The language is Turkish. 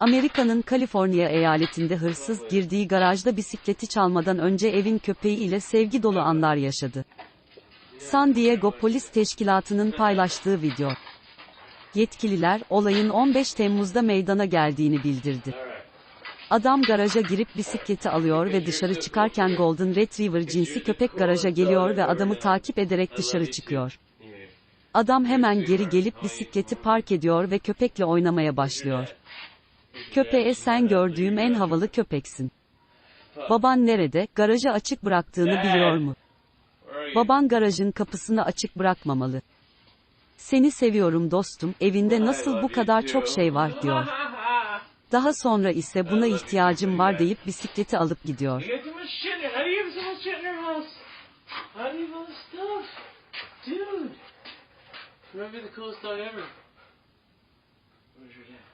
Amerika'nın Kaliforniya eyaletinde hırsız girdiği garajda bisikleti çalmadan önce evin köpeği ile sevgi dolu anlar yaşadı. San Diego Polis Teşkilatı'nın paylaştığı video. Yetkililer, olayın 15 Temmuz'da meydana geldiğini bildirdi. Adam garaja girip bisikleti alıyor ve dışarı çıkarken Golden Retriever cinsi köpek garaja geliyor ve adamı takip ederek dışarı çıkıyor. Adam hemen geri gelip bisikleti park ediyor ve köpekle oynamaya başlıyor. Köpeğe sen gördüğüm en havalı köpeksin. Baban nerede? Garajı açık bıraktığını biliyor mu? Baban garajın kapısını açık bırakmamalı. Seni seviyorum dostum, evinde nasıl bu kadar çok şey var diyor. Daha sonra ise buna ihtiyacım var deyip bisikleti alıp gidiyor. Be the coolest dog ever. Where's your dad?